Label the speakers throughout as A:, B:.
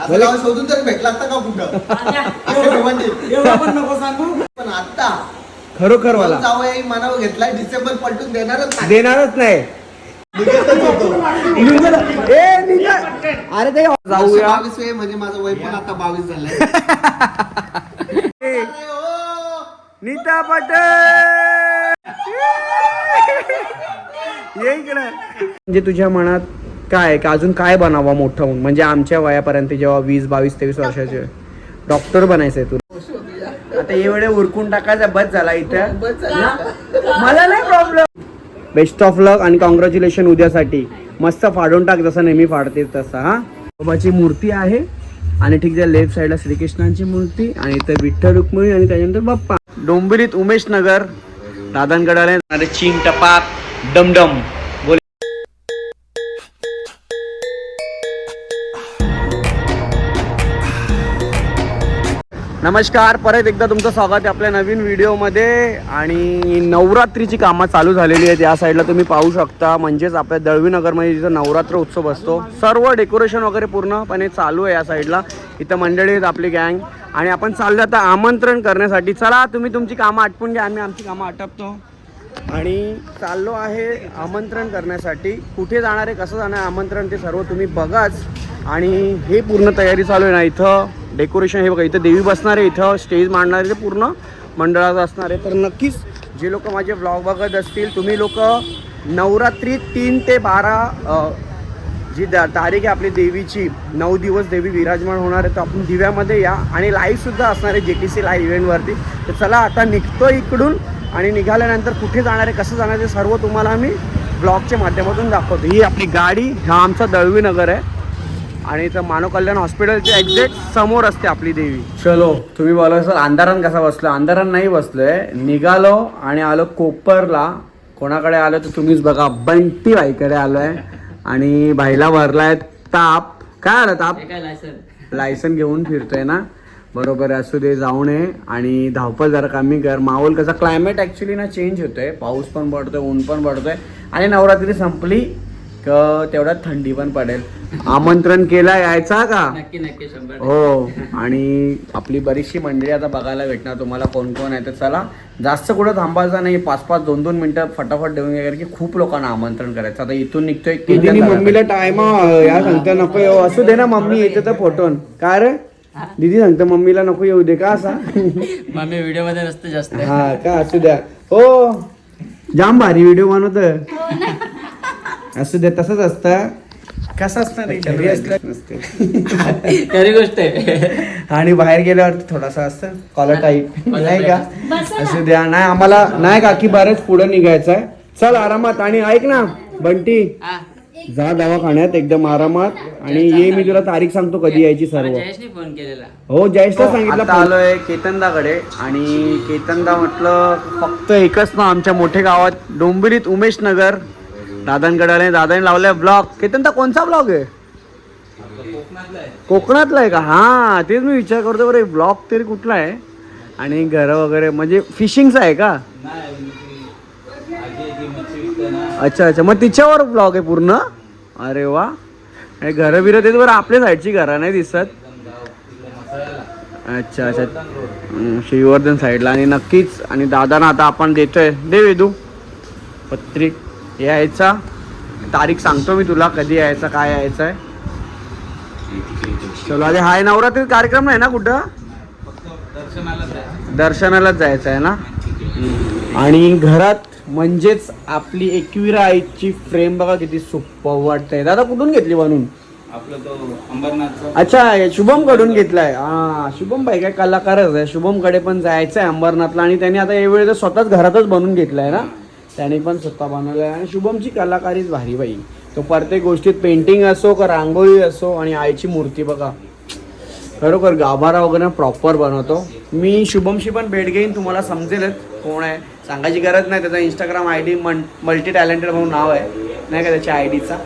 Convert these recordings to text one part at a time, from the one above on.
A: आता गाव शोधून तरी भेटला असता का कुठं? असे भिवंडी.
B: एवढं पण नको सांगू.
A: पण आता
C: खरोखर मला
A: मनावर घेतलाय डिसेंबर पलटून देणारच नाही.
C: देणारच नाही.
A: निघतच होतो.
C: ए. अरे ते
A: वर्ष
C: जाऊया.
A: बावीस आहे म्हणजे माझं वय पण आता बावीस झालंय.
C: ए,
A: अरे हो.
C: नीता पाटील. ये इकडे. म्हणजे तुझ्या मनात काय आहे की अजून काय बनावा मोठं होऊन? म्हणजे आमच्या वयापर्यंत जेव्हा वीस बावीस तेवीस वर्षाचे डॉक्टर बनायचंय तू. आता एवढे उरकून टाकायचा बस झाला इथं.
A: झालं.
C: मला नाही प्रॉब्लेम बेस्ट ऑफ लक आणि कॉंग्रॅच्युलेशन उद्यासाठी. मस्त फाडून टाक जसं नेहमी फाडते तसं हा? बाबाची मूर्ती आहे आणि ठीक आहे लेफ्ट साईडला श्रीकृष्णांची मूर्ती आणि इथं विठ्ठल रुक्मिणी आणि त्याच्यानंतर बाप्पा. डोंबिवलीत उमेश नगर दादांकडे आले चिंग टपाक डमडम. नमस्कार परत एकदा तुमचं स्वागत आहे आपल्या नवीन व्हिडिओमध्ये. आणि नवरात्रीची कामं चालू झालेली आहेत. या साईडला तुम्ही पाहू शकता. म्हणजेच आपल्या दळवीनगरमध्ये जिथं नवरात्र उत्सव असतो. सर्व डेकोरेशन वगैरे पूर्णपणे चालू आहे या साईडला. इथं मंडळी आहेत आपली गँग. आणि आपण चाललो आता आमंत्रण करण्यासाठी. चला तुम्ही तुमची कामं आटपून घ्या. आम्ही आमची कामं आटपतो. आणि चाललो आहे आमंत्रण करण्यासाठी. कुठे जाणार आहे कसं जाणार आहे आमंत्रण ते सर्व तुम्ही बघाच. आणि हे पूर्ण तयारी चालू आहे ना इथं डेकोरेशन हे बघा इथं देवी बसणार आहे इथं स्टेज मांडणार आहे ते पूर्ण. मंडळाचं असणार आहे. तर नक्कीच जे लोक माझे ब्लॉग बघत असतील तुम्ही लोक नवरात्री तीन ते बारा जी दा- तारीख आहे आपली देवीची नऊ दिवस देवी विराजमान होणार आहे तर आपण दिव्यामध्ये या. आणि लाईव्हसुद्धा असणार आहे जे टी सी लाईव्ह इव्हेंटवरती तर चला आता निघतो इकडून. आणि निघाल्यानंतर कुठे जाणार आहे कसं जाणार आहे सर्व तुम्हाला आम्ही ब्लॉगच्या माध्यमातून दाखवतो. ही आपली गाडी हा आमचा दळवी नगर आहे. आणि इथं मानव कल्याण हॉस्पिटलच्या एक्झॅक्ट समोर असते आपली देवी. चलो तुम्ही बोला सर अंधारान कसा बसलो? अंधारान नाही बसलोय. निघालो आणि आलो कोपरला. कोणाकडे आलो तर तुम्हीच बघा. बंटी बाईकडे आलोय. आणि भाईला भरलाय ताप. काय आला ताप? लायसन घेऊन फिरतोय ना. बरोबर आहे, असू दे जाऊ नये. आणि धावपळ जरा कमी कर. माहोल कसा? क्लायमेट ॲक्च्युली ना चेंज होतोय. पाऊस पण पडतोय ऊन पण पडतोय. आणि नवरात्री संपली क तेवढ्यात थंडी पण पडेल. आमंत्रण केला यायचा का?
B: नक्की नक्की. शंभर
C: हो. आणि आपली बरीचशी मंडळी आता बघायला भेटणार. तुम्हाला कोण कोण आहे? तर चला जास्त कुठं थांबायचं नाही. पाच पाच दोन दोन मिनिटं फटाफट देऊन घ्या. कारण की खूप लोकांना आमंत्रण करायचं. आता इथून निघतोय की मम्मीला टाइम या सांगता नको. असू दे ना मम्मी येते तर फोटोन. काय रे? दीदी सांगतं मम्मीला नको येऊ दे का असा?
B: मम्मी व्हिडिओमध्ये नसते जास्त
C: हा का? असू द्या. हो. जाम भारी व्हिडिओ बनवत. असू द्या तसंच असतं. कसं असतं रे घरी असलं नसते.
B: खरी गोष्ट आहे.
C: आणि बाहेर गेल्यावर थोडासा असतं कॉलर टाईप नाही का? असू द्या. नाही आम्हाला नाही का की बरेच पुढे निघायचं आहे चल आरामात आणि ऐक ना बंटी.
B: हा,
C: जा दवाखान्यात एकदम आरामात. आणि ये मी तुला तारीख सांगतो कधी यायची सर्व.
B: जयेशने फोन केलेला.
C: हो जयेशला सांगितलं आता आलोय केतनदाकडे. आणि केतनदा म्हटलं फक्त एकच ना आमच्या मोठ्या गावात डोंबिवलीत उमेश नगर. दादांकडे आले दादाने लावलाय ब्लॉग केतनदा कोणचा ब्लॉग आहे? कोकणातला आहे का? हा तेच मी विचार करतो बरं ब्लॉग तरी कुठला आहे? आणि घर वगैरे म्हणजे फिशिंगचा आहे का? अच्छा अच्छा. मग तिच्यावर ब्लॉग आहे पूर्ण? अरे वा. आणि घरं बिरं ते बरं आपल्या साईडची घरं नाही दिसत. अच्छा अच्छा. श्रीवर्धन साईडला आणि नक्कीच आणि दादांना आता आपण देतोय. दे वेदू. पत्रिक यायचा. तारीख सांगतो मी तुला कधी यायचा काय यायचं आहे. चलो अरे हाय नवरात्री कार्यक्रम नाही ना कुठं? दर्शनालाच जायचं आहे ना? आणि घरात म्हणजेच आपली एकविरा आईची फ्रेम बघा किती सुप्पर वाटतंय. दादा कुठून घेतली बनवून
D: आपला तो अंबरनाथचा.
C: अच्छा शुभमकडून घेतलाय. हा शुभम भाई काय कलाकारच आहे. शुभमकडे पण जायचं आहे अंबरनाथला आणि त्याने आता यावेळी तर स्वतःच घरातच बनवून घेतलाय ना? त्याने पण स्वतः बनवलाय. आणि शुभमची कलाकारीच भारी बाई. तो प्रत्येक गोष्टीत पेंटिंग असो का रांगोळी असो आणि आईची मूर्ती बघा. खरोखर गाभारा वगैरे प्रॉपर बनवतो. मी शुभमशी पण भेट घेईन तुम्हाला समजेलच कोण आहे. सांगायची गरज नाही त्याचा Instagram I D multi talented म्हणून नाव आहे. नाही का त्याच्या आय डीचा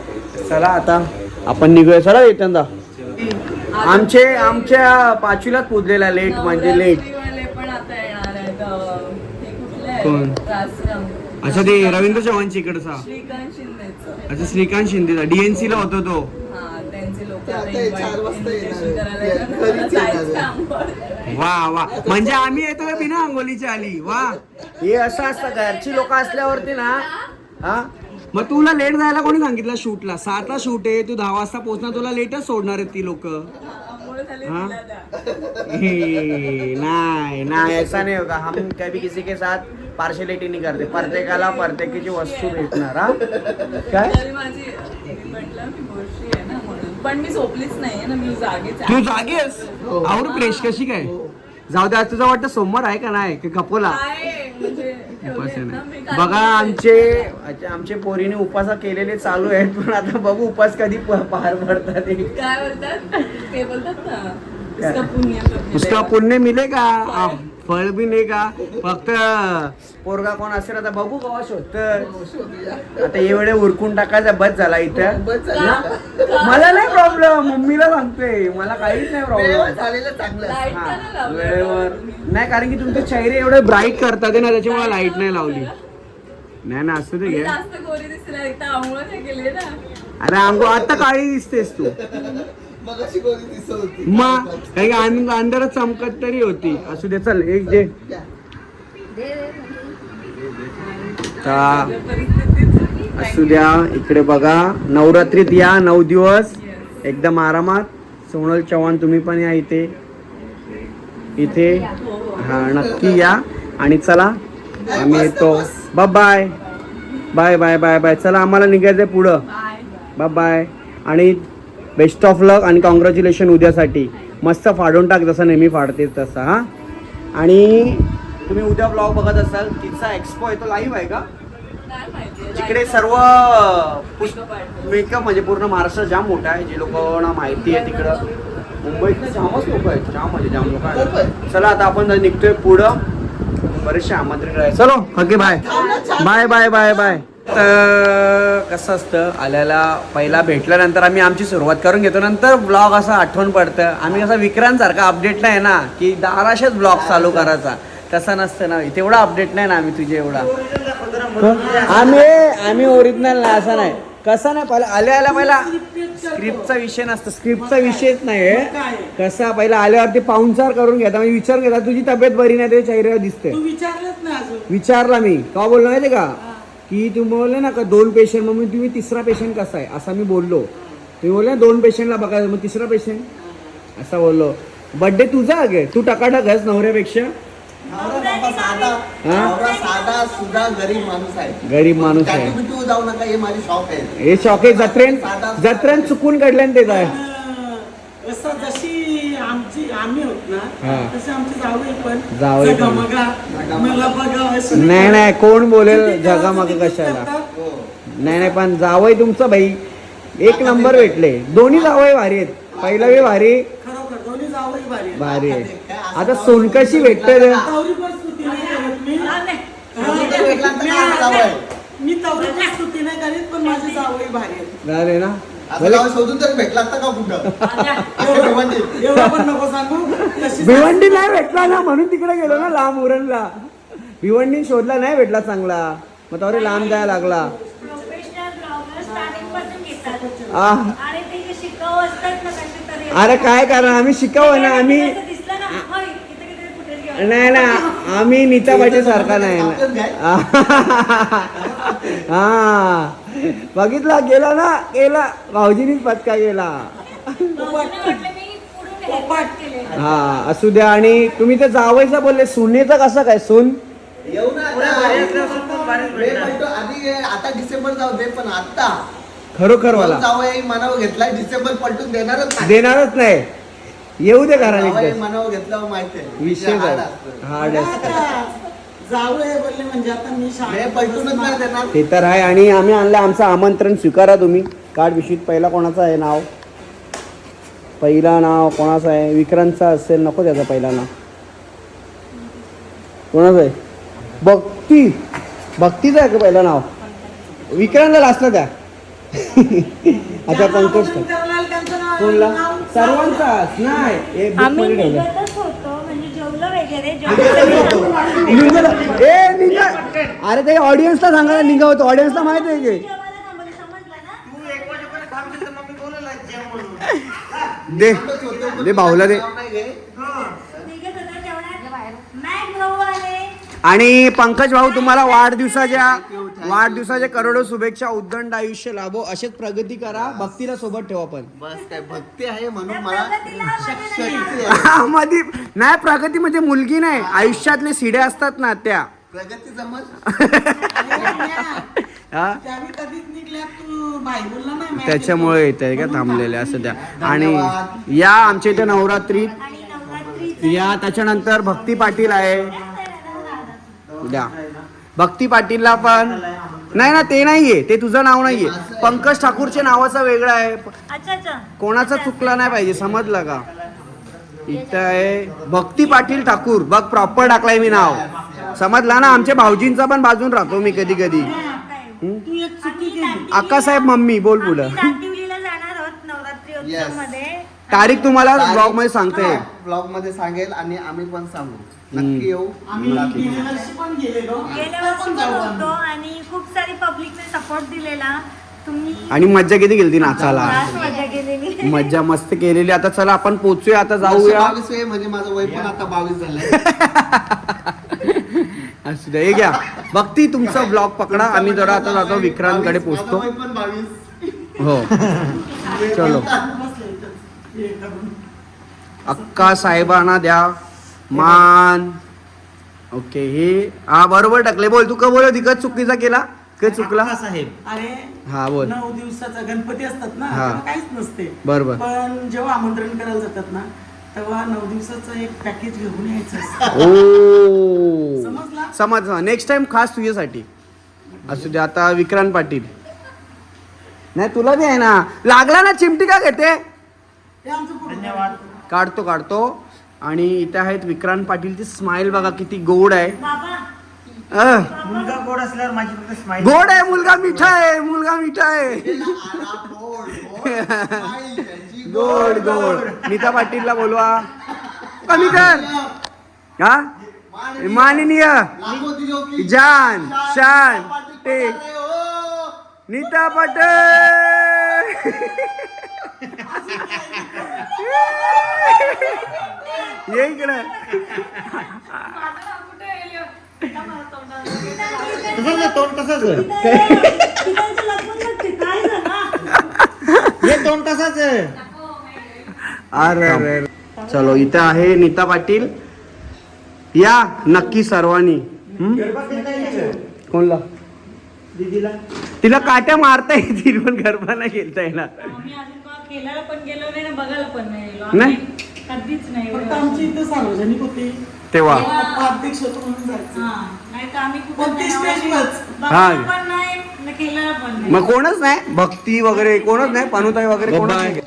C: चला आता आपण निघूया. चला येतंदा आमचे आमच्या पाचवीलाच पुजलेला लेट म्हणजे लेट? कोण? अच्छा ते रवींद्र चव्हाणच्या इकडचा.
E: श्रीकांत शिंदेचं.
C: अच्छा श्रीकांत शिंदेचा. डीएनसी ला होतो तो.
A: चार वाजता येणार.
C: वा वा. म्हणजे आम्ही येतोय बिना अंगोलीची आली? वा. हे असं असतं घरची लोक असल्यावरती ना हा? मग तुला लेट जायला कोणी सांगितलं शूटला? सातला शूट आहे तू दहा वाजता पोहोचणार तुला लेटच सोडणार आहेत ती लोक. हाँ? नाही नाही. ऐसा नाही होगा हम कभी किसी के साथ पार्शलिटी नहीं करते. प्रत्येकाला प्रत्येकाची वस्तू भेटणार हा? काय?
E: पण मी झोपलीच नाहीये ना मी जागेच
C: तू
E: आहे
C: जागेस आवर फ्रेश कशी काय? जाऊ दे आज तुझं वाटतं सोमवार आहे का नाही की कपोला?
E: काय म्हणजे
C: उपास
E: आहेत ना मी
C: नाही
E: काय
C: बघा? आमचे अच्छा, आमचे पोरीने उपासा केलेले चालू आहेत पण आता बघू उपास कधी प- पार पडतात. ते.
E: काय बोलतात? ते बोलतात ना उसका पुण्य
C: उसका
E: मिलेगा
C: आ, फळ बी नाही का? फक्त पोरगा कोण असेल आता बघू कवा शोधत आता एवढे उरकून टाकायचा बस झाला इथं? मला नाही प्रॉब्लेम मम्मीला सांगते. मला काहीच नाही प्रॉब्लेम हा? वेळेवर. नाही कारण की तुमचे चेहरे एवढे ब्राईट करतात ना त्याच्यामुळे लाइट नाही लावली. नाही ना असू
E: मी
C: घे.
E: जास्त गोरी दिसते एकदा आंघोळ नाही केली ना.
C: अरे अंगो आता काळी दिसतेस तू.
A: मग अशी गोरी दिसत होती.
C: मग काही अंध- अंधारात चमकत तरी होती. असू दे चल एक जे असू द्या इकडे बघा. नवरात्रीत या नऊ दिवस. एकदम आरामात. सोनल चव्हाण तुम्ही पण या इथे. इथे. हा नक्की या. आणि चला आम्ही येतो. Bye bye bye bye bye bye चला आम्हाला निघायचंय पुढं.
E: बाय
C: बाय बाय आणि बेस्ट ऑफ लक आणि कॉंग्रॅच्युलेशन उद्यासाठी. मस्त फाडून टाक जसं नेहमी फाडतेस तसं हां? आणि तुम्ही उद्या ब्लॉग बघत असाल तिचा एक्सपो आहे तो लाईव्ह आहे का? तिकडे सर्व. मेकअप म्हणजे पूर्ण महाराष्ट्र जाम मोठा आहे जे लोकांना माहिती आहे तिकडं. मुंबईत जामच लोक आहेत जाम म्हणजे जाम लोक आहेत. चला आता आपण जरा निघतोय पुढं. बरेचसे आमंत्रण आहे चलो okay bye bye bye bye bye तर कसं असतं आल्याला पहिला भेटल्यानंतर आम्ही आमची सुरुवात करून घेतो. नंतर ब्लॉग असं आठवण पडतं. आम्ही कसं विक्रांतसारखा अपडेट नाही ना की दाराशेच ब्लॉग चालू करायचा. तसं नसतं ना. तेवढा अपडेट नाही ना आम्ही तुझे एवढा. आम्ही आम्ही ओरिजिनल नाही असं नाही. कसं नाही पहिला आल्या आल्या पहिला स्क्रिप्टचा विषय नसतो. स्क्रिप्टचा विषयच नाही आहे कसा पहिला आल्यावरती पाहुणचार करून घेता मी विचार घेता. तुझी तब्येत बरी नाही ते चेहऱ्यावर दिसते विचारला मी. का बोललो माहिती का? की तुम्ही बोलले ना का दोन पेशंट मग मी तुम्ही तिसरा पेशंट कसा आहे? असा मी बोललो. तुम्ही बोलले ना दोन पेशंटला बघायचं मग तिसरा पेशंट असं बोललो. बड्डे तुझा अगे तू टकाटक आहेस नवऱ्यापेक्षा?
A: गरीब माणूस आहे. हे माझी शॉप आहे.
C: हे शॉके जत्रेन जत्रेन चुकून काढल्यान ते काय
F: जशी आमची आम्ही होत
C: हा.
F: ना तशी आमची जावई पण
C: जावई पण.
F: जगमगा. मला बघा अशी
C: नाही नाही. कोण बोलेल जगामाग कशाला?
F: करतात?
C: नाही नाही पण जावई तुमचं भाई. एक नंबर भेटले. दोन्ही जावई भारी आहेत. पहिला बी भारी.
F: खरोखर दोन्ही जावई भारी आहेत.
C: भारी आहे आता सोनकशी भेटते रे.
F: तवरी पण स्तुती नाही करत मी.
A: भेटला तर?
F: मी तवरी पण स्तुती नाही करीत पण माझी जावई भारी आहेत.
C: झाले ना?
A: आता जावं शोधून तरी भेटला असता का कुठं? असे भिवंडी.
F: एवढं पण नको सांगू. तशी
C: भिवंडी नाही भेटला ना म्हणून तिकडे गेलो ना लांब उरणला. भिवंडी शोधला नाही भेटला चांगला. मग तवरे लांब जायला लागला. अरे काय कारण आम्ही शिकावं ना आम्ही. नाही ना आम्ही नीता पाटील सारखा नाही. ना हा. बघितला गेला ना गेला. भाऊजीनीच पटका गेला. हा असू द्या. आणि तुम्ही तर जावयचं बोलले. सुनेचं कसं काय? सून?
A: येऊ ना आता. आधी डिसेंबर जाऊ दे पण आता
C: खरोखर मला.
A: जावई मनावर घेतलाय. डिसेंबर पलटून देणारच नाही.
C: देणारच नाही. येऊ दे एकदा
A: मनावर घेतलं माहिती आहे.
C: विषय काय
A: असतं.
F: बोलले म्हणजे आता मी
A: मे
F: शाळेत
A: पलटूनच नाही देणार.
C: ते तर आहे आणि आम्ही आणलं आमचं आमंत्रण स्वीकारा तुम्ही. कार्ड विषयीत पहिला कोणाचं आहे नाव? पहिला नाव कोणाचं आहे? विक्रांतचा असेल नको त्याचं पहिला नाव. कोणाचं आहे? भक्ती. भक्तीचं आहे का पहिलं नाव? विक्रांतला लास्टला द्या. अच्छा पंकज कोणला? सर्वांचाच नाही हे book
G: आम्ही
C: मध्ये ठेवलंय.
G: निघतच होतो म्हणजे जेवलं वगैरे जेवण
C: निघालं. ए निघा. अरे ते ऑडियन्सला सांगायला निघा होतो. ऑडियन्सला माहिती आहे की. दे दे भाऊला दे. आणि पंकज भाऊ तुम्हाला वाढदिवसाच्या वाढदिवसाच्या करोडो शुभेच्छा उद्दंड आयुष्य लाभो असेच प्रगती करा भक्तीला सोबत ठेवा पण.
A: बस काय भक्ती आहे म्हणून
G: त्या
A: मला शक्ती आहे
C: मध्ये नाही. प्रगती म्हणजे मुलगी नाही आयुष्यातले सिडे असतात ना त्या.
A: प्रगती समज.
C: हा?
F: त्यावेळी कधीच निघल्या तू भाई बोलला नाही मॅगी
C: त्याच्यामुळे येते का थांबलेले असं द्या. आणि या आमच्या इथे नवरात्रीत
G: आणि नवरात्री
C: या त्याच्यानंतर भक्ती पाटील आहे. द्या. भक्ती पाटीलला पण. नाही ना ते नाहीये. ते तुझं नाव नाहीये. पंकज ठाकूरच्या नावाचं वेगळं आहे.
G: अच्छा अच्छा.
C: कोणाचा चुकला नाही पाहिजे समजलं का? इथं आहे भक्ती पाटील ठाकूर. बघ प्रॉपर टाकलाय मी नाव. समजला ना? आमच्या भाऊजींचा पण बाजून राहतो मी कधी कधी.
F: तू एक चुकी केली.
C: अक्कासाहेब मम्मी बोल पुढं. तारीख तुम्हाला ब्लॉगमध्ये सांगते.
A: ब्लॉगमध्ये सांगेल आणि आम्ही पण सांगू. नक्की येऊ.
F: आम्ही गेल्या वर्षी पण गेलेलो.
G: गेल्या वर्षी पण होतो आणि खूप सारी पब्लिकने सपोर्ट दिलेला. तुम्ही
C: आणि मज्जा किती गेली नाचाला
G: खास मजा केलेली.
C: मज्जा मस्त केलेली. आता चला आपण पोचूया आता जाऊया.
A: बावीस म्हणजे माझं वय पण आता बावीस झालंय.
C: असू द्या हे घ्या. भक्ती तुमचा ब्लॉग पकडा. आम्ही जरा आता जातो विक्रांतकडे
A: माझं
C: पोचतो.
A: वय पण बावीस.
C: हो. चलो.
F: हे करून.
C: अक्का साहेबांना द्या. मान. ओके हे हा बरोबर टाकले बोल तू का बोल दिग्गज चुकीचा केला? का चुकला?
F: अरे
C: हा बोल.
F: नऊ दिवसाचा गणपती असतात ना
C: हा.
F: तेव्हा काहीच नसते.
C: बरोबर.
F: पण जेव्हा आमंत्रण करायला जातात ना तेव्हा नऊ दिवसाचं एक पॅकेज घेऊन यायचं असतं.
C: ओ.
F: समजला?
C: समज नेक्स्ट टाइम खास तुझ्यासाठी. असू दे आता विक्रांत पाटील. नाही तुला बी आहे ना. लागला ना चिमटी का घेते?
F: हे आमचं पूर्ण
C: काढतो काढतो. आणि इथे आहेत विक्रांत पाटीलची स्माइल बघा किती गोड आहे.
H: मुलगा गोड असल्यावर माझी फक्त स्माईल
C: गोड आहे मुलगा मिठा आहे मुलगा मिठा आहे. गोड गोड. नीता पाटीलला बोलवा. कमी कर हा? माननीय जान शान ते नीता पाटील. ये इकडे
H: तसंच आहे, तोंड तसंच हे तोंड.
C: अरे अरे. चलो इथे आहे नीता पाटील. या नक्की सर्वांनी? कोणला?
H: दीदीला.
C: तिला काट्या मारता येतील पण गरबा नाही खेळता येणार.
E: पण गेलो नाही ना बघायला पण नाही गेलो. आम्ही
C: नाही?
E: कधीच नाही
F: फक्त. आमची इथं सार्वजनिक होती.
C: तेव्हा?
F: अध्यक्ष होतो म्हणून जायचं.
E: हा नाही तर आम्ही कुठं
F: पण ती
E: नाही
F: स्टेजवरच.
E: बघायला पण नाही न खेळायला पण नाही.
C: मग कोणच नाही? भक्ती वगैरे कोणच नाही? पानुताई वगैरे कोणच नाही?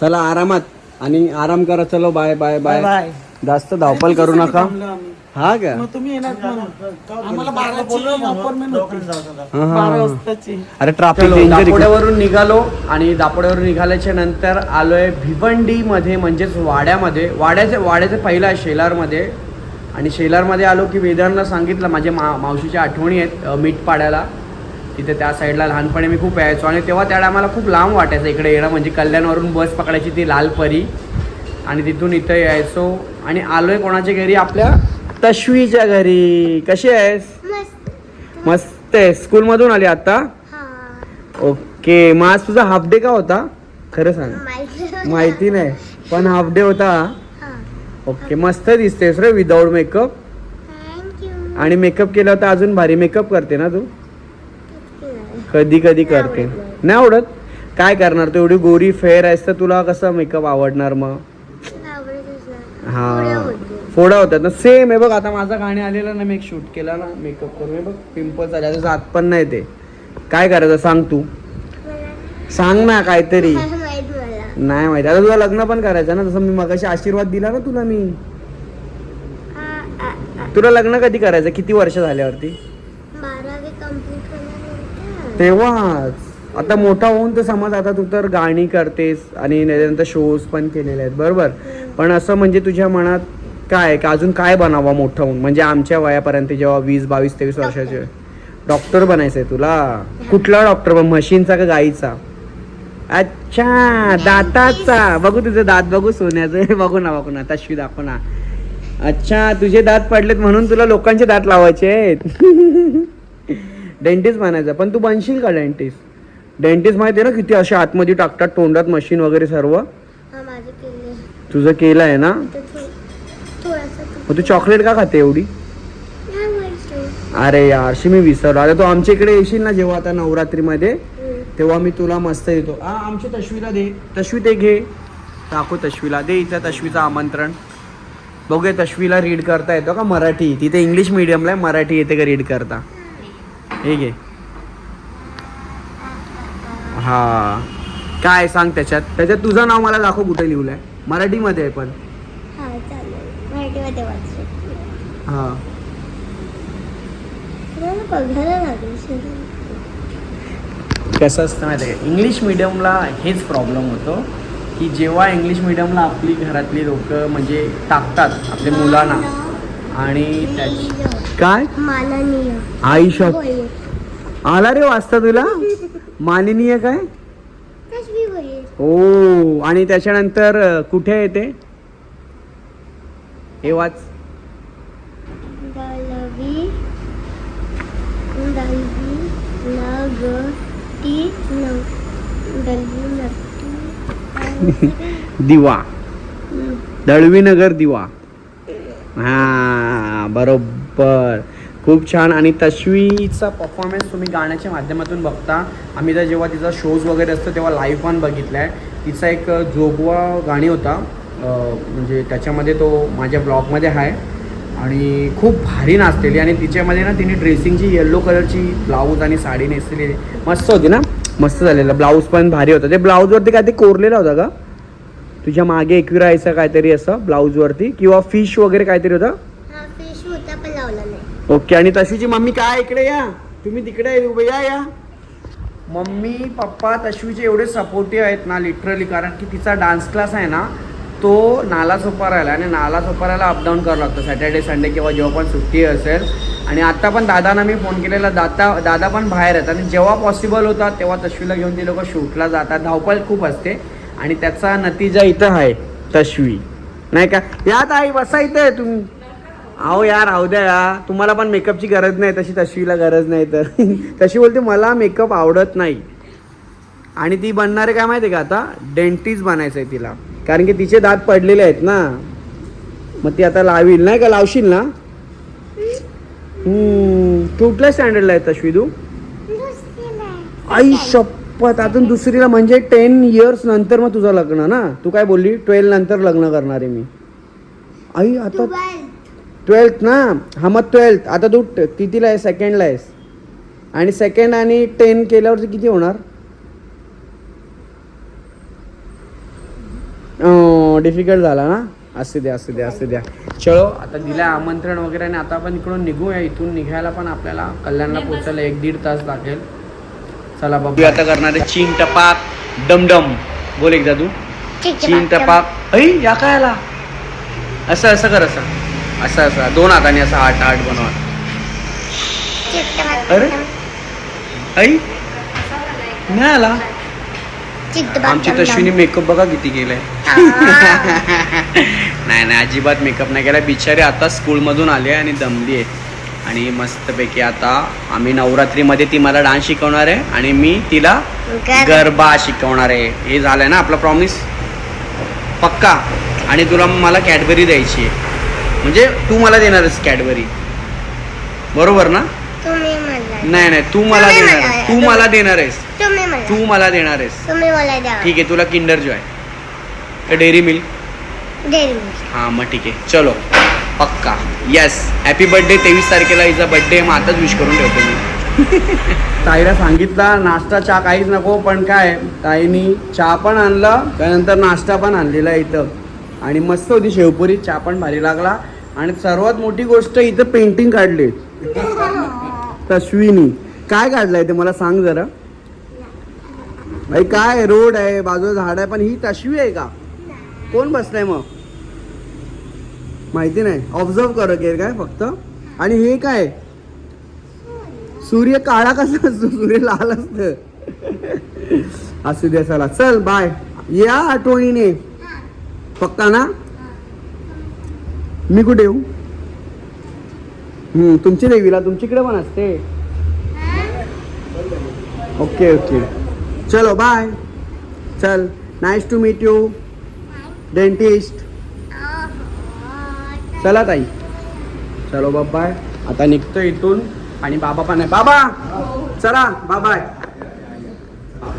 C: चला आरामात. आणि आराम करा. चलो बाय बाय बाय. जास्त धावपल करू नका. हा का?
F: मग तुम्ही येणार म्हणून. आम्हाला बाराची अपॉइंटमेंट होती.
C: हा, हा,
F: बारा. वाजताची.
C: अरे ट्रॅफिक दापोड्यावरून निघालो आणि दापोड्यावरून निघाल्याच्या नंतर आलोय भिवंडी मध्ये म्हणजेच वाड्यामध्ये. वाड्याचे वाड्याचे पहिलं आहे शेलारमध्ये. आणि शेलारमध्ये आलो की वेदांना सांगितलं माझ्या मा मावशीच्या आठवणी आहेत अ, मीठ पाड्याला तिथे त्या साईडला लहानपणी मी खूप यायचो. आणि तेव्हा त्या टायमाला खूप लांब वाटायचं इकडे येणं म्हणजे कल्याणवरून बस पकडायची ती लाल परी आणि तिथून इथं यायचो. आणि आलोय कोणाच्या घरी? आपल्या तश्वीच्या घरी. कशी आहेस? मस्त. आहे. स्कूलमधून आली आता? ओके. मग आज तुझा हाफ डे का होता? खरं सांग. माहिती नाही. पण हाफ डे होता ओके. मस्त दिसतेस रे विदाऊट मेकअप आणि मेकअप केला होता अजून भारी मेकअप करते ना तू? कधी कधी करते. नाही आवडत. काय करणार? तू एवढी गोरी फेअर आहेस तर तुला कसं मेकअप आवडणार मग? हा. फोडा होतात ना सेम आहे बघ आता माझा गाणे आलेला ना मी एक शूट केला ना मेकअप करून. बघ पिंपल्स आले. आता जात पण नाही ते. काय करायचं सांग तू? सांग ना काहीतरी. नाही माहिती. आता तुला लग्न पण करायचं ना जसं मी मगाशी आशीर्वाद दिला ना तुला मी. तुला लग्न कधी करायचं? किती वर्ष झाल्यावरती? तेव्हाच. आता मोठा होऊन तर समज आता तू तर गाणी करतेस आणि त्याच्यानंतर शोज पण केलेले आहेत बरोबर? पण असं म्हणजे तुझ्या मनात काय की अजून काय बनावा मोठं होऊन? म्हणजे आमच्या वयापर्यंत जेव्हा वीस बावीस तेवीस वर्षाचे डॉक्टर बनायचंय तुला? कुठला डॉक्टर म्हशींचा का गाईचा? अच्छा दाताचा. बघू तुझं दात बघू सोन्याचं. बघू ना बघू ना. तशवी दाखव ना. अच्छा तुझे दात पडलेत म्हणून तुला लोकांचे दात लावायचे आहेत. डेंटिस्ट बनायचं. पण तू बनशील का डेंटिस्ट डेंटिस्ट माहिती आहे ना किती असे आतमध्ये टाकतात तोंडात मशीन वगैरे सर्व?
I: हा माझं केले
C: तुझं केलं आहे ना?
I: तर थो- थोडासा
C: मग तू चॉकलेट का खाते एवढी?
I: नाही माहिती.
C: अरे यारशी मी विसरलो. आता तू आमच्या इकडे येशील ना जेव्हा आता नवरात्रीमध्ये तेव्हा मी तुला मस्त येतो हा आमच्या तश्वीला दे. तश्वी ते घे. दाखव तश्वीला. दे इथं तश्वीचं आमंत्रण. बघूया तश्वीला रीड करता येतो का? मराठी. तिथे इंग्लिश मिडियमला आहे मराठी येते का रीड करता? हे घे. हा. काय सांग त्याच्यात? त्याच्यात तुझं नाव मला दाखव कुठे लिहिलंय. मराठीमध्ये आहे पण.
I: हा चालेल. मराठीमध्ये वाचू.
C: हा.
I: मला बघायला लागेल सगळं.
C: कसं असतं माहिती आहे इंग्लिश मिडियमला हेच प्रॉब्लेम होतो की जेव्हा इंग्लिश मिडियमला आपली घरातली लोक म्हणजे टाकतात आपल्या मुलांना आणि त्याची काय?
I: माननीय.
C: आयुष्यात
I: होईल
C: आला रे वाचता तुला? माननीय काय? ओ आणि त्याच्यानंतर कुठे येते हे वाच. दिवा. दळवीनगर दिवा. हा बरोबर. खूप छान. आणि तश्वीचा परफॉर्मन्स तुम्ही गाण्याच्या माध्यमातून बघता. आम्ही तर जेव्हा तिचा शोज वगैरे असतो तेव्हा लाईव्ह पण बघितला आहे तिचा एक जोगवा गाणी होता. म्हणजे त्याच्यामध्ये तो माझ्या ब्लॉगमध्ये आहे. आणि खूप भारी नाचलेली. आणि तिच्यामध्ये ना तिने ड्रेसिंगची येल्लो कलरची ब्लाऊज आणि साडी नेसलेली. मस्त होती ना? मस्त झालेलं. ब्लाऊज पण भारी होता. ते ब्लाऊजवरती काय ते कोरलेला होता का? तुझ्या मागे एकविरायचं काहीतरी असं ब्लाऊजवरती किंवा फिश वगैरे काहीतरी होतं
I: हा फिश होता पण लावला नाही
C: ओके आणि तशीची मम्मी काय इकडे या? तुम्ही तिकडे उभे या या. मम्मी पप्पा तश्वीचे एवढे सपोर्टिव्ह आहेत ना लिटरली कारण की तिचा डान्स क्लास आहे ना तो नाला सोपारायला आणि नाला सोपारायला अपडाऊन करावं लागतं. सॅटर्डे संडे किंवा जेव्हा पण सुट्टी असेल. आणि आत्ता पण दादांना मी फोन केलेला दादा दादा पण बाहेर आहेत. आणि जेव्हा पॉसिबल होतात तेव्हा तश्वीला घेऊन ती लोक शूटला जातात. धावपळ खूप असते. आणि त्याचा नतीजा इथं आहे तश्वी. नाही का? यात आई बसा इथं. तुम्ही अहो यार राहू द्या या तुम्हाला पण मेकअपची गरज नाही तशी तशीला गरज नाही तर. तशी बोलते मला मेकअप आवडत नाही. आणि ती बनणार आहे काय माहिती आहे का आता? डेंटिस्ट बनायचं आहे तिला. कारण की तिचे दात पडलेले आहेत ना. मग ती आता लावील नाही का? लावशील ना? कुठल्या स्टँडर्डला आहे तश्वी तू? आई शपथ अजून दुसरीला म्हणजे टेन इयर्स नंतर मग तुझं लग्न ना? तू काय बोलली? ट्वेल्व नंतर लग्न करणार आहे मी. आई आता ट्वेल्थ ना हा मग ट्वेल्थ. आता तू कितीला आहे? सेकंडला आहेस. आणि सेकंड आणि टेन केल्यावरती किती होणार? डिफिकल्ट झाला ना? असू द्या असू द्या असू द्या. चलो आता दिलं आमंत्रण वगैरे आणि आता आपण इकडून निघूया. इथून निघायला पण आपल्याला कल्याणला पोचायला एक दीड तास लागेल. चला बघू. आता करणार आहे चीन टपाक डमडम. बोल एकदा तू. चीन टपाक. ऐ या काय आला? असं असं कर असं. असं असं. दोन हाताने असं आठ आठ बनवा. अरे? ऐ नाही आला? आमची तश्विनी मेकअप बघा किती केलाय. नाही नाही अजिबात मेकअप नाही केला. बिचारी आता स्कूलमधून आली आहे आणि दमली आहे. आणि मस्तपैकी आता आम्ही नवरात्रीमध्ये ती मला डान्स शिकवणार आहे आणि मी तिला गरबा. शिकवणार आहे. हे झालंय ना आपला प्रॉमिस पक्का. आणि तुला मला कॅडबरी द्यायची आहे. म्हणजे तू मला देणार आहेस कॅडबरी. बरोबर ना?
I: तुम्ही मला.
C: नाही नाही तू मला
I: तुम्ही
C: देणार
I: मला-
C: तू मला देणार आहेस.
I: तुम्ही मला.
C: तू मला देणार आहेस.
I: तुम्ही मला द्या.
C: ठीक आहे तुला किंडर जॉय का डेअरी मिल्क
I: डेअरी मिल्क
C: हां मग ठीक आहे. चलो पक्का. येस हॅपी बर्थडे तेवीस तारखेला हिचा बर्थडे मग आताच विश करून ठेवतो मी. ताईला सांगितला नाश्ता चहा काहीच नको पण काय ताईनी चहा पण आणला त्यानंतर नाश्ता पण आणलेला इथं. आणि मस्त होती. शेवपुरी चहा पण भारी लागला. आणि सर्वात मोठी गोष्ट इथं पेंटिंग काढली. तश्विनी. काय काढलंय ते मला सांग जरा. भाई काय रोड आहे बाजूला झाड आहे पण ही तश्वी आहे का? कोण बसलाय मग? माहिती नाही. ऑब्झर्व कर काय फक्त. आणि हे काय? सूर्य काळा कसा असतो? सूर्य लाल असतं. असू द्या चला. चल बाय या आठवणीने. पक्का ना? मी कुठे येऊ? तुमची देवीला तुमच्याकडे पण असते. Okay okay. चलो बाय चल nice to meet you dentist चला ताई. चलो बाय आता निघतो इथून आणि बाबा पण आहे. बाबा! चला बाय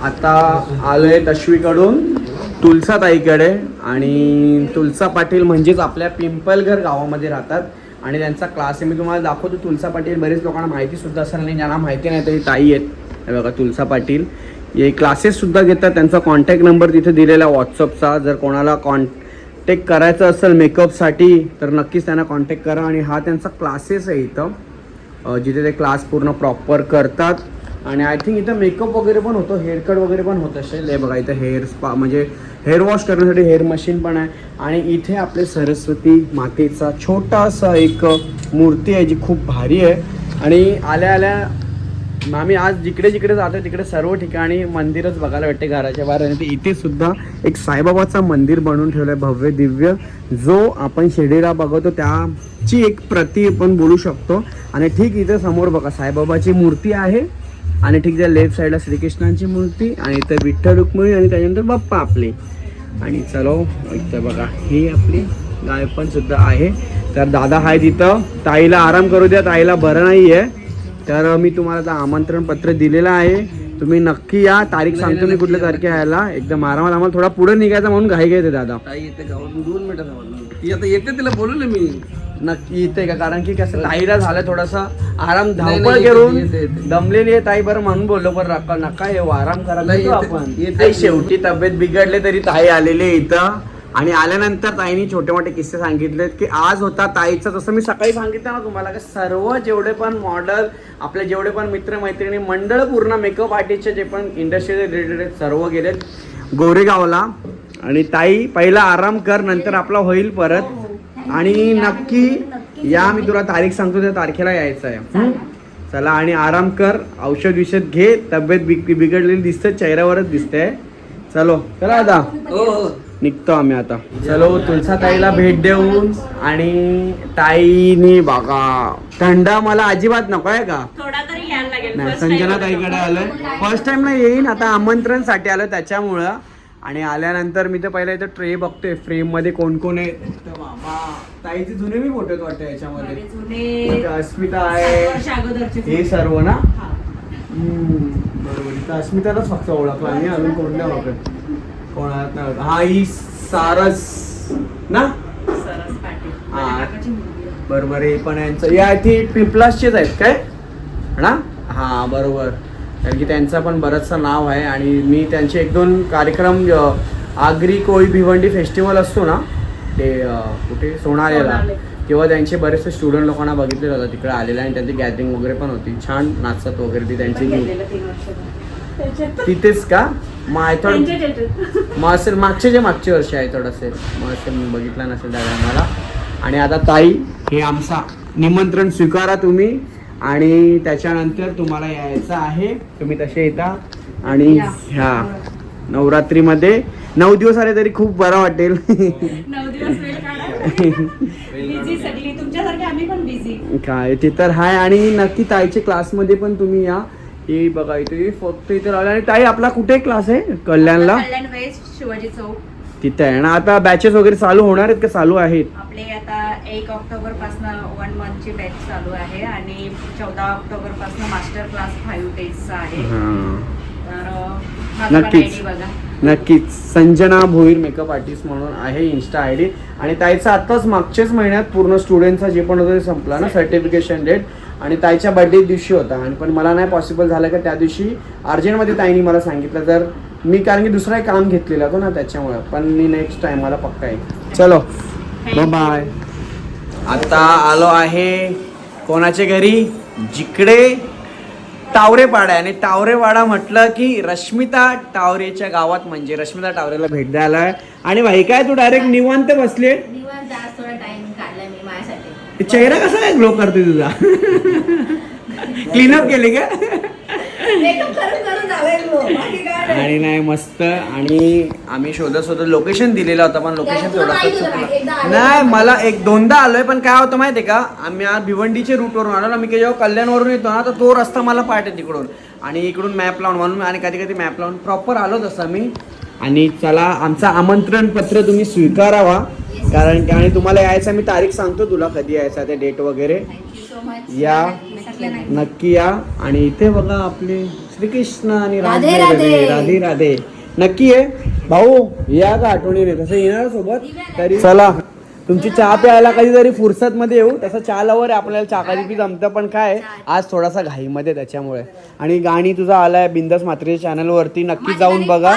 C: आता आलोय तश्वीकडून. तुलसा ताईकडे आणि तुलसा पाटील म्हणजेच आपल्या पिंपलघर गावामध्ये राहतात. आणि त्यांचा क्लास आहे. मी तुम्हाला दाखवतो तुलसा पाटील बरेच लोकांना माहिती सुद्धा असेल नाही ज्यांना माहिती नाही तरी ताई आहेत. बघा तुलसा पाटील. हे क्लासेससुद्धा घेतात. त्यांचा कॉन्टॅक्ट नंबर तिथे दिलेला व्हॉट्सअपचा जर कोणाला कॉन्टॅक्ट करायचं असेल मेकअपसाठी तर नक्कीच त्यांना कॉन्टॅक्ट करा. आणि हा त्यांचा क्लासेस आहे इथं. जिथे ते क्लास पूर्ण प्रॉपर करतात. आणि आय थिंक इथं मेकअप वगैरे पण होतो. हेअरकट वगैरे पण होत असेल. हे बघा इथं हेअर स्पा म्हणजे हेअर वॉश करण्यासाठी हेअर मशीन पण आहे. आणि इथे आपले सरस्वती मातेचा छोटासा एक मूर्ती आहे जी खूप भारी आहे. आणि आल्या आल्या आम्ही आज जिकडे जिकडे जातो तिकडे सर्व ठिकाणी मंदिरच बघायला भेटते घराच्या बाहेर. आणि ते इथे सुद्धा एक साईबाबाचा मंदिर बनवून ठेवलं आहे भव्य दिव्य. जो आपण शिर्डीला बघतो त्याची एक प्रति आपण बोलू शकतो. आणि ठीक इथे समोर बघा साईबाबाची मूर्ती आहे. आणि ठीक त्या लेफ्ट साईडला श्रीकृष्णांची मूर्ती आणि इथं विठ्ठल रुक्मिणी आणि त्याच्यानंतर बाप्पा आपले. आणि चलो इथं बघा ही आपली गाय पण सुद्धा आहे. तर दादा आहे तिथं. ताईला आराम करू द्या ताईला बरं नाही आहे तर मी तुम्हाला आता आमंत्रण पत्र दिलेलं आहे. तुम्ही नक्की या. तारीख सांगतो मी कुठल्या तारखे यायला. एकदम आरामात आम्हाला थोडा पुढे निघायचा म्हणून घाई घ्यायचे दादा.
A: येते गावातून दोन मिनिटं ती आता येते तिला बोलवलं मी.
C: नक्की येते का? कारण की कसं ताईला झालं थोडासा आराम धावपळ
A: नाही,
C: करून
A: येते, येते.
C: दमलेली आहे ताई बरं म्हणून बोललो पण नका नका येऊ आराम करायला
A: नाही,
C: येते, आपण.
A: येते.
C: ताई, शेवटी तब्येत बिघडले तरी ताई आलेली आहे इथं. आणि आल्यानंतर ताईने छोटे मोठे किस्से सांगितलेत की आज होता ताईचा जसं मी सकाळी सांगितलं ना तुम्हाला की सर्व जेवढे पण मॉडल आपले जेवढे पण मित्र मैत्रिणी मंडळ पूर्ण मेकअप आर्टिस्टचे जे पण इंडस्ट्री रिलेटेड आहेत सर्व गेलेत. गोरेगावला. आणि ताई पहिला आराम कर नंतर आपला होईल परत. आणि नक्की या मी तुला तारीख सांगतो त्या तारखेला यायचं आहे? चला आणि आराम कर औषध विषध घे तब्येत बिग बिघडलेली दिसते चेहऱ्यावरच दिसते. चलो चला आता.
A: हो हो.
C: निघतो आम्ही आता. चलो तुलसा ताईला भेट देऊन आणि ताईनी बघा थंडा मला अजिबात नको आहे का? नाही संजना ताईकडे आलोय. फर्स्ट टाइम ना येईन आता आमंत्रणसाठी आलो त्याच्यामुळं. आणि आल्यानंतर मी तर पहिला इथं ट्रे बघतोय. फ्रेममध्ये कोण कोण आहे? तर ताईचे जुने मी फोटो वाटते याच्यामध्ये. इथं अस्मिता आहे. हे सर्व ना? बरोबर. इथं अस्मितालाच फक्त ओळखला आणि अजून कोण नाही ओळखत कोणाला नाही. हा ही सारस ना? हा. बरोबर हे पण यांचं. या ती पिंपलासचेच आहेत काय? ना? हा बरोबर. कारण की त्यांचं पण बरंचसं नाव आहे आणि मी त्यांचे एक दोन कार्यक्रम आगरी कोळी भिवंडी फेस्टिवल असतो ना ते कुठे? सोनालेला
E: सोनाले.
C: तेव्हा त्यांचे बरेचसे स्टुडंट लोकांना बघितले जातात तिकडे आलेले आणि त्यांची गॅदरिंग वगैरे पण होती. छान नाचत वगैरे ती त्यांची तिथेच का? मग आय थॉट
E: त्यांच्या त्याच्यात.
C: मग असेल मागचे जे मागचे वर्ष आहे थोडं असेल मग असेल मी बघितला नसेल दादा मला. आणि आता ताई हे आमचा निमंत्रण स्वीकारा तुम्ही. आणि त्याच्यानंतर तुम्हाला यायचं आहे तुम्ही तसे येता. आणि. ह्या नवरात्रीमध्ये नऊ दिवस आले तरी खूप बरं वाटेल.
E: नऊ दिवस वेळ काढा बिझी सगळी. तुमच्यासारखे आम्ही पण बिझी
C: काय ते तर आहे आणि नक्की ताईचे क्लासमध्ये पण तुम्ही या. हे बघा इथे फक्त इथे लावलं आणि ताई आपला कुठे क्लास आहे? कल्याणला?
E: शिवाजी चौक.
C: तिथे आहे ना. आता बॅचेस वगैरे चालू होणार आहेत का? चालू आहेत.
E: आपले आता एक ऑक्टोबरपासून वन मंथची बॅच चालू आहे आणि चौदा ऑक्टोबरपासून मास्टर क्लास फाईव्ह डेजचा आहे.
C: हां.
E: तर
C: नक्कीच.
E: बघा.
C: नक्कीच. संजना भोईर मेकअप आर्टिस्ट म्हणून आहे इन्स्टा आय डी आणि ताईचं आत्ताच मागच्याच महिन्यात पूर्ण स्टुडंटचा जे पण होतं ते संपला ना सर्टिफिकेशन डेट आणि ताईच्या बर्थडे दिवशी होता. आणि पण मला नाही पॉसिबल झालं का त्या दिवशी अर्जंटमध्ये ताईने मला सांगितलं. जर मी कारण की दुसरा एक काम घेतलेलं होतं ना त्याच्यामुळे. पण मी नेक्स्ट टाइम मला पक्का आहे चलो. बाय आता आलो आहे कोणाच्या घरी? जिकडे टावरेपाडा आणि टावरेवाडा म्हटलं की रश्मिता टावरेच्या गावात म्हणजे रश्मिता टावरेला भेट द्यायला आहे. आणि भाई काय तू डायरेक्ट निवांत बसले
J: निवांत आज थोडा टाइम काढला मी माझ्यासाठी.
C: चेहरा कसा आहे ग्लो करते तुझा? क्लीनअप केले का?
J: मेकअप करून करून.
C: आणि नाही मस्त. आणि आम्ही शोधत शोधत लोकेशन दिलेलं होतं पण लोकेशन
J: माहिती
C: थोडंसं नाही मला एक दोनदा आलोय पण काय होतं माहितीये का? आम्ही आज भिवंडीचे रूटवरून आलो ना मी जेव्हा कल्याणवरून येतो ना तर तो रस्ता मला पाठ आहे तिकडून. आणि इकडून मॅप लावून म्हणून आणि कधी कधी मॅप लावून प्रॉपर आलो तसं मी आणि चला आमचं आमंत्रण पत्र तुम्ही स्वीकारावा. कारण की आणि तुम्हाला यायचं मी तारीख सांगतो तुला कधी यायचा ते डेट वगैरे. या.
J: नक्की
C: या. आणि इथे बघा आपले श्रीकृष्ण आणि
J: राधे,
C: राधे.
J: राधे.
C: राधे नक्की आहे. भाऊ या का आठवणीने कसं येणार सोबत? तरी चला. तुमची चहा प्यायला कधीतरी फुरसत मध्ये येऊ. तसं चहा लवर आहे, आपल्याला चहा कधी बी जमतं पण काय आज थोडासा घाईमध्ये त्याच्यामुळे. आणि गाणी तुझा आलाय बिंदास मात्रेच्या चॅनल वरती नक्की जाऊन बघा.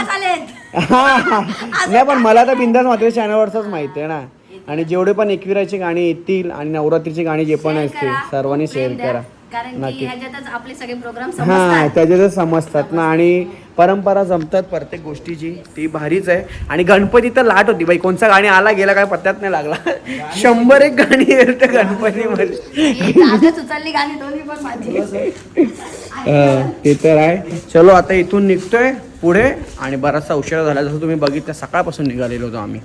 C: नाही पण मला तर बिंदास मात्र चॅनलवरच माहिती आहे ना. आणि जेवढे पण एकविराची गाणी येतील आणि नवरात्रीची गाणी जे पण असतील सर्वांनी शेअर. करा.
J: कारण की. ह्याच्यातच आपले सगळे प्रोग्राम
C: हा त्याच्यातच समजतात ना. आणि परंपरा जमतात प्रत्येक गोष्टीची. ती भारीच आहे. आणि गणपती तर लाट होती. बाई कोणचा गाणी आला गेला काय पत्त्यात नाही लागला. शंभर एक गाणी येईल त्या गणपतीमध्ये.
J: गाणी दोन्ही पण माझी.
C: हा, ते तर आहे. चलो आता इथून निघतोय पुढे. आणि बराचसा उशिरा झाला. जसं तुम्ही बघितलं सकाळपासून निघालेलो होतो आम्ही.